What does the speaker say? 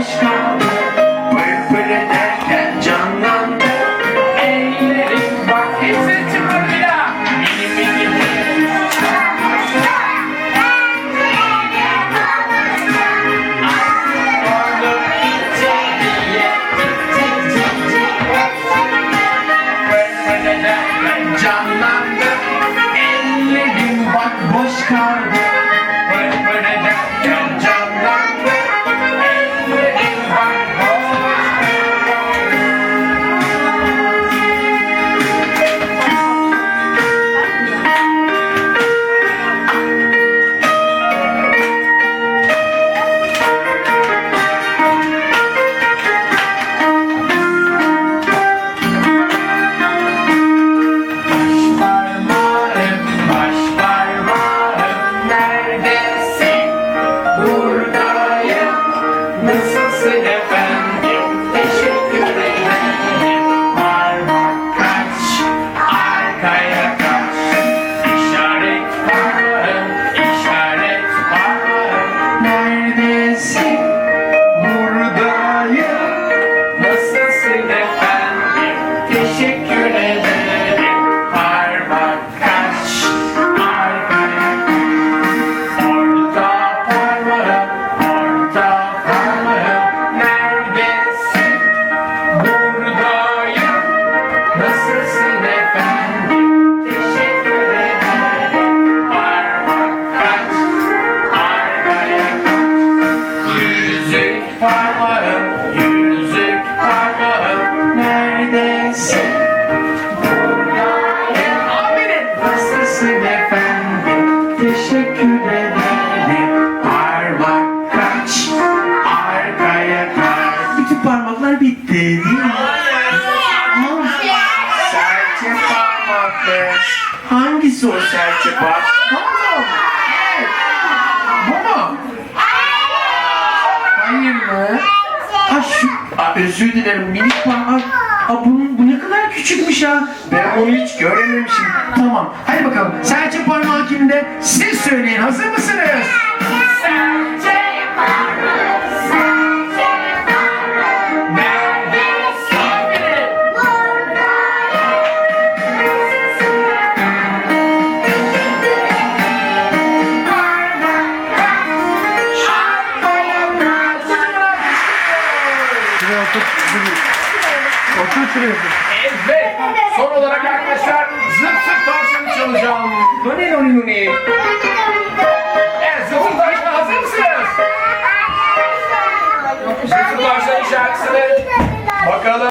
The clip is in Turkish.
Pır pır ederken canlandı Ellerim bak hepsi çıkıyor Mini mini canlandı Ellerim bak boş parmağım, yüzük parmağım neredesin? Aa, Serçe parmaklı. Hangisi o serçe parmak? Tamam. Evet. Hayır mı? Ha şu, Aa, özür dilerim minik parmak. Aa, bu, bu ne kadar küçükmüş ha. Ben onu hiç görememişim. Tamam, hadi bakalım. Serçe parmağı kimde? Siz söyleyin, hazır mısınız? Şuraya otur. Otur şuraya. Evet, son olarak arkadaşlar zıp zıp tavşanı çalacağım. Nuni nuni nuni.